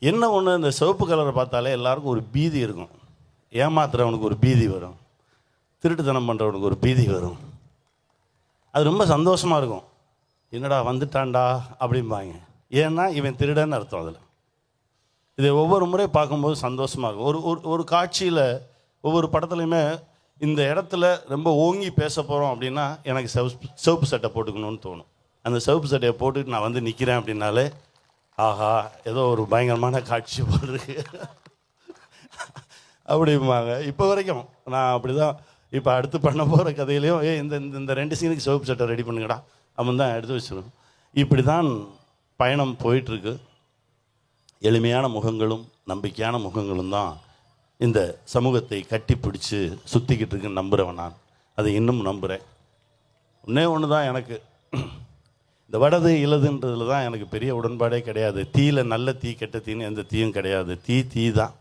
என்ன ஒன்று இந்த சிவப்பு கலரை பார்த்தாலே எல்லாருக்கும் ஒரு பீதி இருக்கும். ஏமாத்துறவனுக்கு ஒரு பீதி வரும். திருட்டுத்தனம் பண்ணுறவனுக்கு ஒரு பீதி வரும். அது ரொம்ப சந்தோஷமாக இருக்கும். என்னடா வந்துட்டான்டா அப்படிம்பாங்க. ஏன்னா இவன் திருடன்னு அர்த்தம் அதில். இதை ஒவ்வொரு முறை பார்க்கும்போது சந்தோஷமாக இருக்கும். ஒரு ஒரு ஒரு காட்சியில் ஒவ்வொரு படத்துலையுமே இந்த இடத்துல ரொம்ப ஓங்கி பேச போகிறோம் அப்படின்னா எனக்கு சிவப்பு சிவப்பு சட்டை போட்டுக்கணும்னு தோணும். அந்த சிவப்பு சட்டையை போட்டுட்டு நான் வந்து நிற்கிறேன் அப்படின்னாலே ஆஹா ஏதோ ஒரு பயங்கரமான காட்சி போடுறது அப்படிம்பாங்க. இப்போ வரைக்கும் நான் அப்படி தான் இப்போ அடுத்து பண்ண போகிற கதையிலையும் ஏ இந்த இந்த- இந்த ரெண்டு சீனுக்கு சிவப்பு சட்டை ரெடி பண்ணுங்கடா அவன் தான் எடுத்து வச்சிடும் இப்படி தான் பயணம் போயிட்டுருக்கு. எளிமையான முகங்களும் நம்பிக்கையான முகங்களும் தான் இந்த சமூகத்தை கட்டி பிடிச்சி சுற்றிக்கிட்டு இருக்குன்னு நம்புகிறவன் நான். அதை இன்னும் நம்புகிறேன் ஒன்றே ஒன்று தான் எனக்கு. இந்த வடது இலதுன்றதுல தான் எனக்கு பெரிய உடன்பாடே கிடையாது. தீயில் நல்ல தீ கெட்ட தீன்னு எந்த தீயும் கிடையாது. தீ தீ தான்